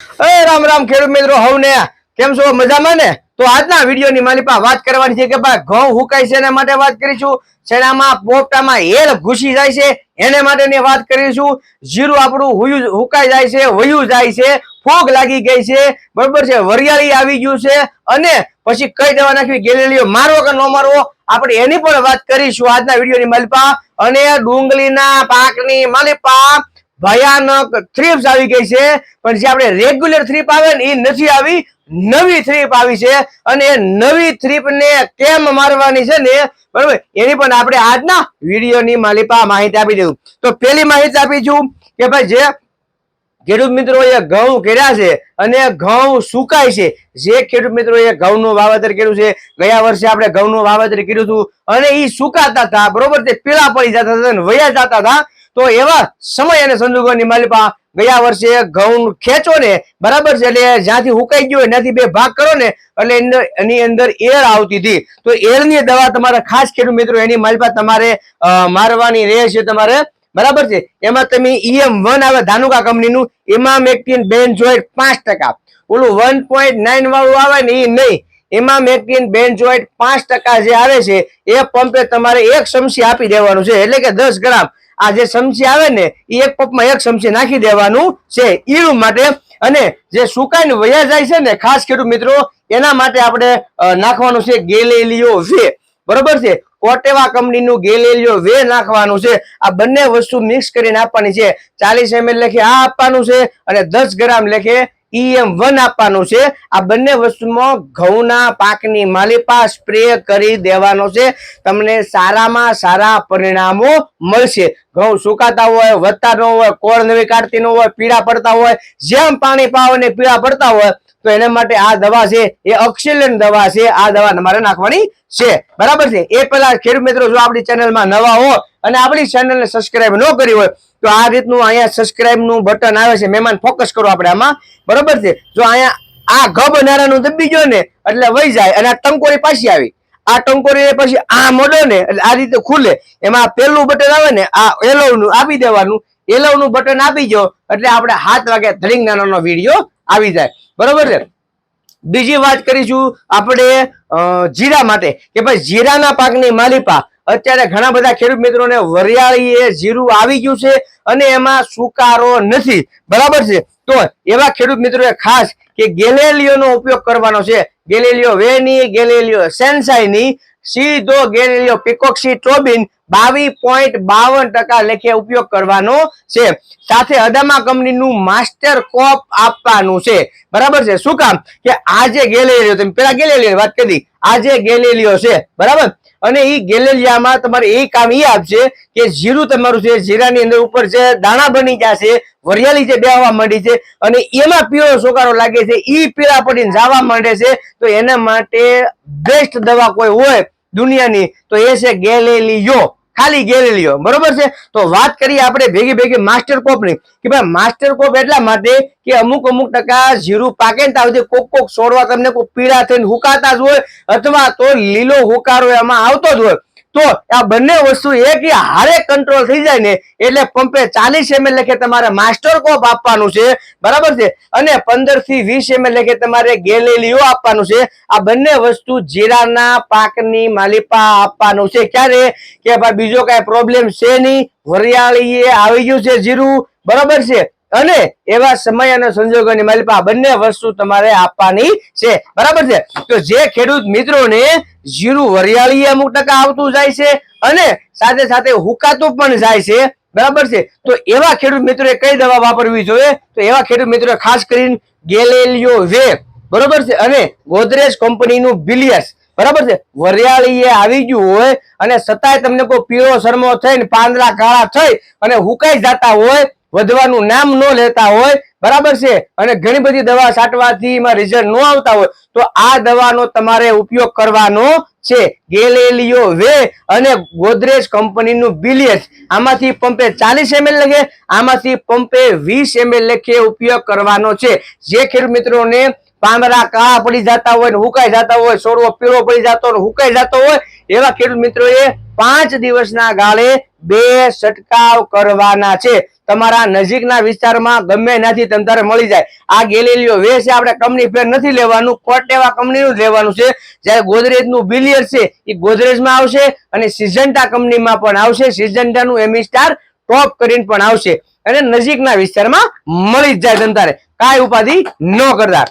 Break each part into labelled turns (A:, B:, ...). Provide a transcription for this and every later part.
A: રામ રામ ખેડૂત મિત્રો, હવને કેમ છો? મજામાં ને? તો આજના વિડીયોની મારી પાસે વાત કરવાની છે કે ભાઈ, ઘઉં હુકાય છે એના માટે વાત કરીશું. શેનામાં પોપટામાં હેલ ઘૂસી જાય છે, એને માટેની વાત કરીશું. જીરું આપણું હુયું હુકાઈ જાય છે, વયું જાય છે, ફોગ લાગી ગઈ છે, બરોબર છે, વરિયાળી આવી ગયું છે, અને પછી કઈ દવા નાખવી, ગેલેલીઓ મારવો કે ન મારવો, આપણે એની પણ વાત કરીશું આજના વિડીયોની માલિપા અને ડુંગળીના પાકની માલિપા ભયાનક થ્રીપ્સ આવી ગઈ છે. પણ જે આપણે રેગ્યુલર થ્રીપ આવે ને એ નથી આવી, નવી થ્રીપ આવી છે. અને એ નવી થ્રીપ ને કેમ મારવાની છે ને, બરોબર? એની પણ આપણે આજના વિડીયોની માલિપા માહિતી આપી દઉં. તો પેલી માહિતી આપી છું કે ભાઈ જે ખેડૂત મિત્રોએ ઘઉં કર્યા છે અને ઘઉં સુકાય છે. જે ખેડૂત મિત્રોએ ઘઉંનું વાવેતર કર્યું છે, ગયા વર્ષે આપણે ઘઉંનું વાવેતર કર્યું હતું અને એ સુકાતા હતા, બરોબર? તે પીળા પડી જતા હતા અને વયા જતા હતા. તો એવા સમય અને સંજોગોની માલિપા ગયા વર્ષે ઘઉં ખેંચો ને બરાબર છે? એટલે જ્યાંથી હુકાઈ ગયો ત્યાંથી બે ભાગ કરો ને એટલે એની- અંદર એર આવતી હતી. તો એરની દવા તમારે ખાસ ખેડૂત મિત્રો, એની માલિપા તમારે મારવાની રહેશે તમારે, બરાબર છે? એમાં તમે ઈએમ વન આવે ધાનુકા કંપનીનું, એમાં મેક્ટિન જોઈટ પાંચ ટકા. ઓલું વન પોઈન્ટ નાઇન વાળું આવે ને એ નહીં. એમાં મેક્ટિન જોઈટ પાંચ ટકા જે આવે છે, એ પંપે તમારે એક ચમચી આપી દેવાનું છે. એટલે કે દસ ગ્રામ. આ જે ચમચી આવે ને એ એક પપમાં એક ચમચી નાખી દેવાનું છે ઈરું માટે. અને જે સુકાઈને વયા જાય છે ને, ખાસ ખેડૂત મિત્રો, એના માટે આપણે નાખવાનું છે ગેલેલિયો વે. બરોબર છે? કોટેવા કંપનીનું ગેલેલિયો વે નાખવાનું છે. આ બંને વસ્તુ મિક્સ કરીને આપવાની છે. ચાલીસ એમએલ લેખે આ આપવાનું છે અને દસ ગ્રામ લેખે ઈએમ વન આપવાનું છે. આ બંને વસ્તુમાં ઘઉંના પાકની માલિપા સ્પ્રે કરી દેવાનો છે. તમને સારામાં સારા પરિણામો મળશે. ઘઉં સુકાતા હોય, વધતા ન હોય, કોળ નવી કાઢતી ન હોય, પીળા પડતા હોય, જેમ પાણી પાવ ને પીળા પડતા હોય, તો એના માટે આ દવા છે, એ ઓક્સિલન દવા છે. આ દવા તમારે નાખવાની છે. બરાબર છે? એ પહેલા ખેડૂત મિત્રો, જો આપણી ચેનલમાં નવા હો અને આપણી ચેનલને સબસ્ક્રાઇબ ન કરી હોય તો આ રીતનું અહીંયા સબસ્ક્રાઇબનું બટન આવે છે, મહેમાન ફોકસ કરો આપણે આમાં. બરોબર છે? જો અહીંયા આ ઘ બનારાનું દબી ગયો ને, એટલે વહી જાય અને આ ટંકોરી પાછી આવી. આ ટંકોરી પછી આ મોડો ને આ રીતે ખુલે. એમાં પેલું બટન આવે ને, આ એલો નું આપી દેવાનું. એલો નું બટન આપી જો એટલે આપણે હાથ વાગે ધડીંગ નાનાનો વીડિયો આવી જાય. બરોબર છે? બીજી વાત કરીશું આપણે જીરા માટે. કે ભાઈ જીરાના પાકની માલિપા અત્યારે ઘણા બધા ખેડૂત મિત્રોને વરિયાળી એ જીરું આવી ગયું છે અને એમાં સુકારો નથી. બરાબર છે? તો એવા ખેડૂત મિત્રોએ ખાસ કે ગેલેલિયોનો ઉપયોગ કરવાનો છે. ગેલેલિયો વેની, ગેલેલિયો સેન્સાઈની, સીધો ગેલેલિયો પિકોક્સી ટ્રોબિન બાવીસ પોઈન્ટ બાવન ટકા લેખે ઉપયોગ કરવાનો છે. સાથે અદામા કંપનીનું માસ્ટર કોપ આપવાનું છે. બરાબર છે? શું કામ? કે આજે ગેલેલિયો, તમે પેલા ગેલેલિયો વાત કરી. આજે ગેલેલિયો છે. બરાબર? અને એ ગેલેલિયામાં તમારે એ કામ એ આપશે કે જીરું તમારું છે જીરાની અંદર ઉપર છે દાણા બની જશે વરિયાળી જે બેહવા માંડી છે, અને એમાં પીળો સોકારો લાગે છે એ પીળા પડીને જવા માંડે છે, તો એના માટે બેસ્ટ દવા કોઈ હોય દુનિયાની, તો એ છે ગેલેલિયો. ખાલી ગેલેલિયો બરોબર છે? તો વાત કરીએ આપણે ભેગી ભેગી માસ્ટર કોપની કે ભાઈ માસ્ટર કોપ એટલા માટે કે અમુક અમુક ટકા જીરું પાકે ને ત્યાં કોક કોક છોડવા તમને કોઈ પીળા થઈને હુકાતા જ હોય અથવા તો લીલો હુકારો એમાં આવતો જ હોય. તો આ બંને વસ્તુ એક હારે કંટ્રોલ થઈ જાય ને એટલે પંપે ચાલીસ એમએલ લેખે તમારે માસ્ટર કોપ આપવાનું છે. બરાબર છે? અને પંદરથી વીસ એમએલ લેખે તમારે ગેલેલિયો આપવાનું છે. આ બંને વસ્તુ જીરાના, પાકની માલિપા આપવાનું છે. ક્યારે? કે ભાઈ બીજો કઈ પ્રોબ્લેમ છે નહીં? વરિયાળી આવી ગયું છે જીરું. બરાબર છે? અને એવા સમય અને સંજોગોની માલિપા બંને વસ્તુ તમારે આપવાની છે. બરાબર છે? તો જે ખેડૂત મિત્રોને જીરું વરિયાળી અમુક ટકા આવતું જાય છે અને સાથે સાથે હુકાતું પણ જાય છે. બરાબર છે? તો એવા ખેડૂત મિત્રોએ કઈ દવા વાપરવી જોઈએ? તો એવા ખેડૂત મિત્રો ખાસ કરીને ગેલેલિયો વે બરોબર છે? અને ગોદરેજ કંપનીનું બિલિયસ. બરાબર છે? વરિયાળી આવી ગયું હોય અને છતાંય તમને કોઈ પીળો શરમો થઈને પાંદડા કાળા થઈ અને હુકાઈ જતા હોય વધવાનું નામ ન લેતા હોય, બરાબર છે? અને ઘણી બધી દવા છાંટવાથી એમાં રિઝલ્ટ ન આવતા હોય, તો આ દવાનો તમારે ઉપયોગ કરવાનો છે. ગેલેલિયો વે અને ગોદરેજ કંપનીનું બિલિયસ આમાંથી પંપે ચાલીસ એમએલ લખે, આમાંથી પંપે વીસ એમએલ લેખે ઉપયોગ કરવાનો છે. જે ખેડૂત મિત્રોને પાંદડા કાળા પડી જતા હોય ને હુકાઈ જતા હોય સોરવો પીળો પડી જતો હોય હુકાઈ જતો હોય, એવા ખેડૂત મિત્રોએ પાંચ દિવસના ગાળે બે છટકાવ કરવાના છે. તમારા નજીકના વિસ્તારમાં ગમે નથી તમ મળી જાય. આ ગેલેલીઓ વે છે, આપણે કંપની ફેર નથી લેવાનું કોટ એવા કંપનીનું લેવાનું છે. જ્યારે ગોદરેજનું બિલિયર છે એ ગોદરેજમાં આવશે અને સિઝન્ટા કંપનીમાં પણ આવશે. સિઝન્ટાનું એમી સ્ટાર ટોપ કરીને પણ આવશે. અને નજીકના વિસ્તારમાં મળી જ જાય તમ કાંઈ ઉપાધિ ન કરતા.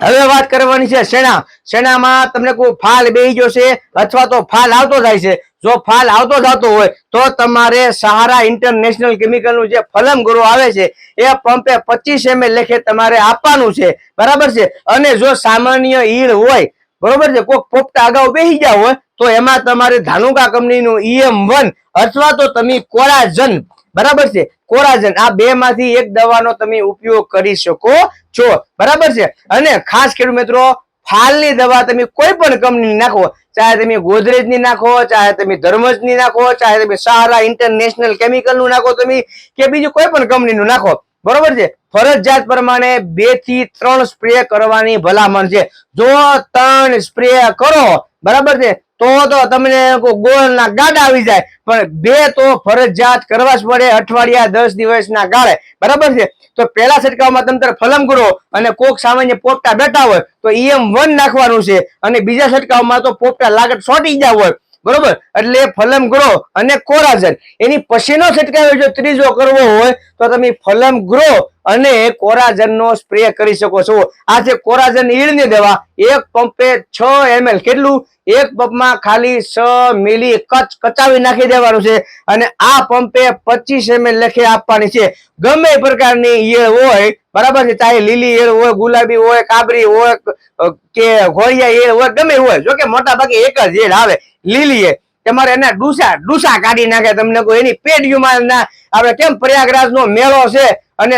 A: હવે વાત કરવાની છે શેના શેનામાં તમને કોઈ ફાલ બેહી ગયો છે અથવા તો ફાલ આવતો જાય છે. જો ફાલ આવતો જતો હોય તો તમારે સહારા ઇન્ટરનેશનલ કેમિકલનું જે ફલમ ગુરુ આવે છે એ પંપે પચીસ એમએલ લેખે તમારે આપવાનું છે. બરાબર છે? અને જો સામાન્ય ઈળ હોય, બરોબર છે? કોઈક પોપટા અગાઉ બેસી ગયા હોય, તો એમાં તમારે ધાનુકા કંપનીનું ઈએમ વન અથવા તો તમે કોરાજન બરાબર છે? કોરાજન, આ બે માંથી એક દવાનો તમે ઉપયોગ કરી શકો છો. બરાબર છે? અને ખાસ ખેડૂત મિત્રો, ફાલની દવા તમે કોઈ પણ કંપની નાખો, ચાહે તમે ગોદરેજની નાખો, ચાહે તમે ધર્મજની નાખો, ચાહે તમે સહારા ઇન્ટરનેશનલ કેમિકલનું નાખો તમે, કે બીજું કોઈ પણ કંપનીનું નાખો. બરોબર છે? ફરજિયાત પ્રમાણે બેથી ત્રણ સ્પ્રે કરવાની ભલામણ છે. જો ત્રણ સ્પ્રે કરો, બરાબર છે? તો તો તમને ગોળના ગાડા આવી જાય, પણ બે તો ફરજિયાત કરવા જ પડે અઠવાડિયા, દસ દિવસના ગાળે. બરાબર છે? તો પહેલા છટકાવમાં તમે ફલમ કરો અને કોક સામાન્ય પોપટા બેઠા હોય તો ઈએમ વન નાખવાનું છે અને બીજા છટકાવમાં તો પોપટા લાગત સોટી ગયા હોય. બરોબર? એટલે ફલમ ગ્રો અને કોરાજન. એની પછીનો છંટકાવ જો ત્રીજો કરવો હોય તો તમે ફલમ ગ્રો અને કોરાજન નો સ્પ્રે કરી શકો છો. આ છે કોરાજન ઈળની દવા. એક પંપે છ એમએલ કેટલું? એક પંપમાં ખાલી છ મિલી કચ કચાવી નાખી દેવાનું છે અને આ પંપે પચીસ એમએલ લખે આપવાની છે. ગમે પ્રકારની ઈયળ હોય, બરાબર છે, ચાહે લીલી ઈયળ હોય, ગુલાબી હોય, કાબરી હોય કે ઘોડિયા ઈયળ હોય, ગમે હોય જોકે મોટા ભાગે એક જ ઈયળ આવે, લીલી એ તમારે એના ડૂસા ડૂસા કાઢી નાખે તમને કોઈ એની પેઢીઓમાં આપણે કેમ પ્રયાગરાજ નો મેળો છે અને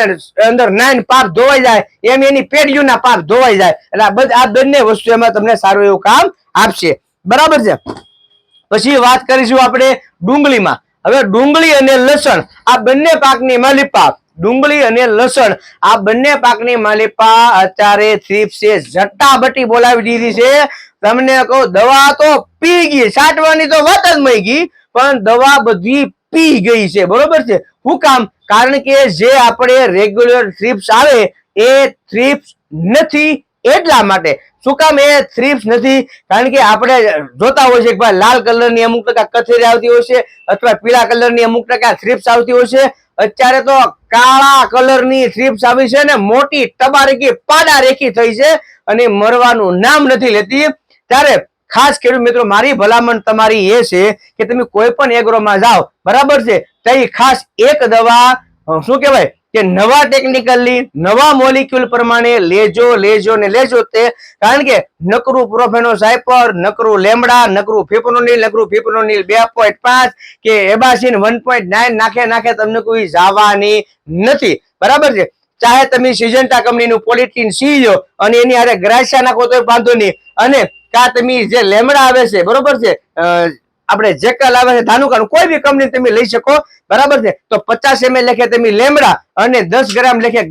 A: અંદર નાઈન પાપ ધોવાઈ જાય, એમ એની પેઢીઓના પાપ ધોવાઈ જાય. એટલે આ બંને વસ્તુ એમાં તમને સારું એવું કામ આપશે. બરાબર છે? પછી વાત કરીશું આપણે ડુંગળીમાં. હવે ડુંગળી અને લસણ, આ બંને પાકની માલિપા. ડુંગળી અને લસણ, આ બંને પાકની માલિપા અત્યારે થ્રીપ્સે જટ્ટાબટ્ટી બોલાવી દીધી છે. તમને કહું, દવા તો પી ગઈ, છાંટવાની તો વાત જ મળી ગઈ, પણ દવા બધી પી ગઈ છે. બરોબર છે? શું કામ? કારણ કે જે આપણે રેગ્યુલર થ્રીપ્સ આવે, એ થ્રીપ્સ નથી એટલા માટે. શું કામ એ થ્રીપ્સ નથી? કારણ કે આપણે જોતા હોય છે કે ભાઈ લાલ કલરની અમુક ટકા કથેરી આવતી હોય છે અથવા પીળા કલરની અમુક ટકા થ્રીપ્સ આવતી હોય છે. અત્યારે તો કાળા કલરની થ્રીપ્સ આવી છે ને મોટી ટબારેકી પાડા રેખી થઈ છે અને મરવાનું નામ નથી લેતી. ત્યારે ખાસ ખેડૂત મિત્રો, મારી ભલામણ તમારી એ છે કે તમે કોઈ પણ એગ્રોમાં જાઓ, બરાબર છે? ત્યાં ખાસ એક દવા શું કહેવાય? કે નવા ટેકનિકલી નવા મોલિક્યુલ પ્રમાણે લેજો લેજો ને લેજો તે. કારણ કે નકરું પ્રોફેનો સાયપર નકરું લેમડા, નકરું ફિપ્રોનિલ નકરું ફિપ્રોનિલ બે પોઈન્ટ પાંચ કે એબાસીન વન પોઈન્ટ નાઇન નાખે નાખે તમને કોઈ જવાની નથી. બરાબર છે? ચાહે તમે સિજન્ટા કંપનીનું પોલિટીન સી લો અને એની હારે ગ્રાસિયા નાખો તો વાંધો નહીં. અને કા તમે જે લેમડા આવે છે, બરોબર છે? આપણે જેકલ આવે છે, ધાનુકાનું કોઈ બી કંપની તમે લઈ શકો, બરાબર છે? તો પચાસ એમએલ લેખે તમે લેમડા અને દસ ગ્રામ લેખે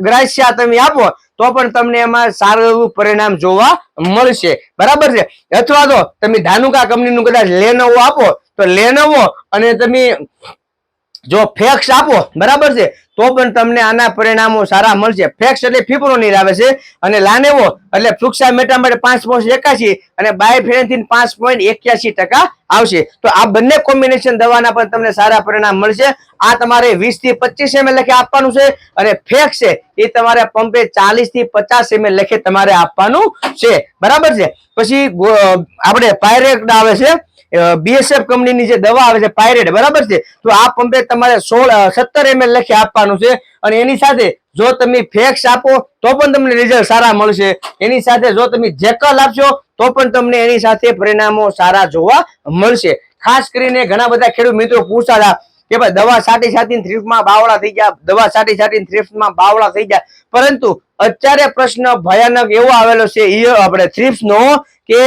A: ગ્રાસિયા તમે આપો, તો પણ તમને એમાં સારું એવું પરિણામ જોવા મળશે, બરાબર છે? અથવા તો તમે ધાનુકા કંપનીનું કદાચ લેનોવો આપો, તો લેનોવો અને તમે જો ફેક્સ આપો, બરાબર છે? તો પણ તમને આના પરિણામો સારા મળશે. ફેક્સ એટલે ફિપ્રોનિલ આવે છે અને લાનેવો એટલે ફ્રુક્સા મેટા માટે પાંચ પોઈન્ટ એકાશી અને બાયફેરેન્થિન પાંચ પોઈન્ટ એક્યાસી ટકા આવશે. તો આ બંને કોમ્બિનેશન દવાના પણ તમને સારા પરિણામ મળશે. આ તમારે વીસથી પચીસ એમએલ લખે આપવાનું છે અને ફેક્સ છે એ તમારે પંપે ચાલીસથી પચાસ એમએલ લખે તમારે આપવાનું છે. બરાબર છે? પછી આપણે પાયરેટ આવે છે. બીએસએફ કંપનીની જે દવા આવે છે, પાયરેટ, બરાબર છે? તો આ પંપે તમારે સોળ સત્તર એમએલ લખી આપવાનું છે અને એની સાથે જો તમે ફેક્સ આપો, તો પણ તમને રિઝલ્ટ સારા મળશે. એની સાથે જો તમે જેકલ આપશો, તો પણ તમને એની સાથે પરિણામો સારા જોવા મળશે. ખાસ કરીને ઘણા બધા ખેડૂત મિત્રો પૂછતા કે ભાઈ, દવા સાટી સાટીને થ્રીફમાં બાવળા થઈ ગયા, દવા સાટી સાટીને થ્રીફમાં બાવળા થઈ ગયા. પરંતુ અત્યારે પ્રશ્ન ભયાનક એવો આવેલો છે એ આપણે થ્રીપ્સ નો કે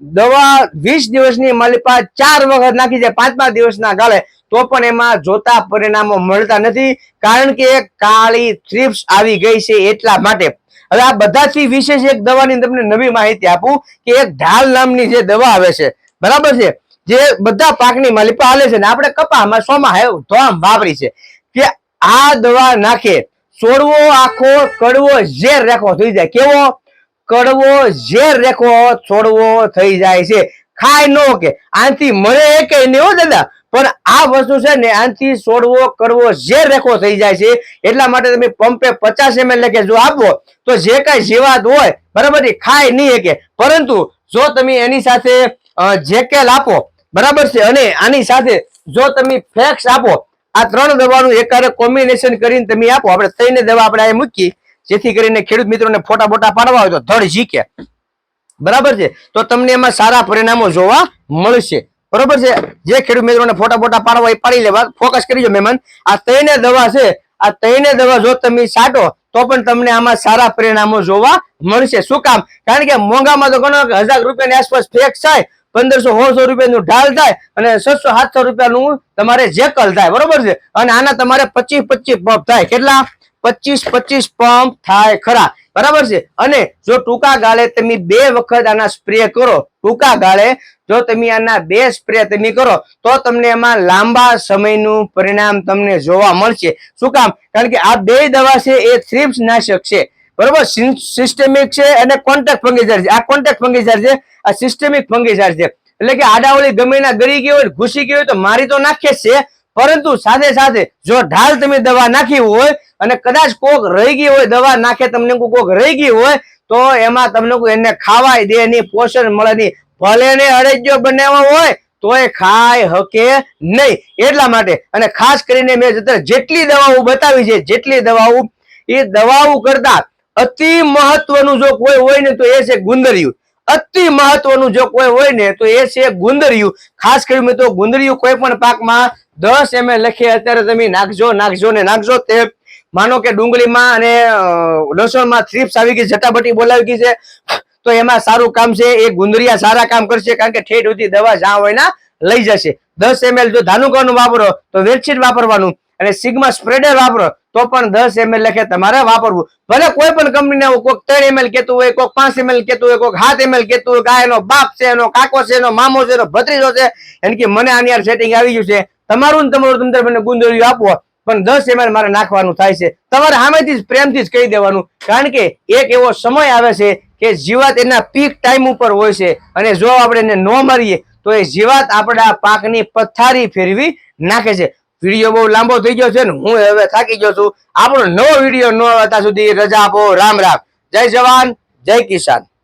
A: દવા વીસ દિવસની માલિપા ચાર વખત નાખી છે, પાંચ પાંચ દિવસના ગાળે. તો પણ એમાં જોતા પરિણામો મળતા નથી. કારણ કે કાળી થ્રીપ્સ આવી ગઈ છે એટલા માટે. હવે આ બધાથી વિશેષ એક દવાની તમને નવી માહિતી આપું કે એક ઢાલ નામની જે દવા આવે છે, બરાબર છે? જે બધા પાકની માલિપા હાલે છે ને આપણે કપામાં સોમાં આમ વાપરી છે. કે આ દવા નાખે, છોડવો આખો, કડવો ઝેર રેખો થઈ જાય. કેવો? કડવો ઝેર રેખો છોડવો થઈ જાય છે. ખાય નો કે. આનાથી મળે કે નહીં હો દાદા? પણ આ વસ્તુ છે ને આનાથી છોડવો કરવો ઝેર રેખો થઈ જાય છે, એટલા માટે તમે પંપે પચાસ એમએલ લેખે જો આપો, તો જે કાંઈ જીવાત હોય, બરાબર ખાય નહીં કે પરંતુ જો તમે એની સાથે જેકેલ આપો, બરાબર છે, અને આની સાથે જો તમે ફેક્સ આપો, આ ત્રણ દવાનું એકારે કોમ્બિનેશન કરીને તમે આપો, આપણે ત્રણે દવા આપણે અહીં મૂકી જેથી કરીને ખેડૂત મિત્રોને ફોટા બોટા પાડવા હોય તો ધડ જીકે બરાબર છે, તો તમને એમાં સારા પરિણામો જોવા મળશે. બરોબર છે? જે ખેડૂત મિત્રોને ફોટા ફોટા પાડવા પાડી લેવા. ફોકસ કરીજો મહેમાન આ ત્રણે દવા છે. આ ત્રણે દવા જો તમે છાંટો તો પણ તમને આમાં સારા પરિણામો જોવા મળશે. શું કામ? કારણ કે મોંઘામાં તો ઘણો હજાર રૂપિયાની આસપાસ ફેક થાય, પંદરસો, સોળસો રૂપિયાનું ઢાલ થાય અને છસો, સાતસો રૂપિયાનું તમારે જેકલ થાય. બરોબર છે? અને આના તમારે પચીસ પચીસ પંપ થાય. કેટલા? પચીસ પચીસ પંપ થાય ખરા. બરાબર છે? અને જો ટૂંકા ગાળે તમે બે વખત આના સ્પ્રે કરો, ટૂંકા ગાળે જો તમે આના બે સ્પ્રે તમે કરો, તો તમને એમાં લાંબા સમયનું પરિણામ તમને જોવા મળશે. શું કામ? કારણ કે આ બે દવા છે, એ થ્રીપ્સ નાશક છે. બરોબર? સિસ્ટેમિક છે અને કોન્ટેક્ટ ફંગીસાઇડ છે. આ કોન્ટેક્ટ ફંગીસાઇડ છે, આ સિસ્ટેમિક ફંગીસાઇડ છે. એટલે કે આડાવળી ગમે ના ગળી ગઈ હોય, ઘૂસી ગઈ હોય, તો મારી તો નાખે છે. પરંતુ સાથે સાથે જો ઢાલ તમે દવા નાખી હોય અને કદાચ કોક રહી ગઈ હોય, દવા નાખે તમને કોક રહી ગઈ હોય, તો એમાં તમને એને ખાવાય દે નહીં પોષણ મળે નહીં. ભલે ને અડેજો બનાવવા હોય, તોય ખાય, હકે નહીં. એટલા માટે અને ખાસ કરીને મેં જેટલી દવાઓ બતાવી છે, જેટલી દવાઓ, એ દવાઓ કરતા અતિ મહત્વનું જો કોઈ હોય ને તો એ છે ગુંદરિયું. અતિ મહત્વનું જો કોઈ હોય ને તો એ છે ગુંદરિયું. ખાસ કરીને તો ગુંદરિયું કોઈ પણ પાકમાં દસ એમ લખીએ અત્યારે તમે નાખજો નાખજો ને નાખજો. તે માનો કે ડુંગળીમાં અને લસણમાં થ્રીપ્સ આવી ગઈ જટાબટી બોલાવી ગઈ છે. તો એમાં સારું કામ છે, એ ગુંદરિયા સારા કામ કરશે, કારણ કે ઠેઠ સુધી દવા જ્યાં હોય ના લઈ જશે. દસ એમએલ જો ધાનુકાનું વાપરો, તો વેડશીટ વાપરવાનું. અને સિગ્મા સ્પ્રેડર વાપરો, તો પણ દસ એમએલ લખે, તમારે વાપરવું. ભલે કોઈ પણ કંપનીને કોઈક ત્રણ એમએલ કેતું હોય કોઈક પાંચ એમએલ કેતું હોય કોઈક સાત એમએલ કેતું હોય, કે એનો બાપ છે, એનો કાકો છે, એનો મામો છે, એનો ભત્રીજો છે, એમ કે મને આની યાર સેટિંગ આવી ગયું છે. તમારું તમારું તમને મને ગુંદરિયું આપો. પણ દસ એમએલ મારે નાખવાનું થાય છે. તમારે સામેથી જ પ્રેમથી જ કહી દેવાનું. કારણ કે એક એવો સમય આવે છે કે જીવાત એના પીક ટાઈમ ઉપર હોય છે. અને જો આપણે એને ન મારીએ, તો એ જીવાત આપણા પાકની પથારી ફેરવી નાખે છે. વીડિયો બહુ લાંબો થઈ ગયો છે ને, હું હવે થાકી ગયો છું. આપણો નવો વીડિયો ન આવતા સુધી રજા આપો. રામ રામ. જય જવાન, જય કિસાન.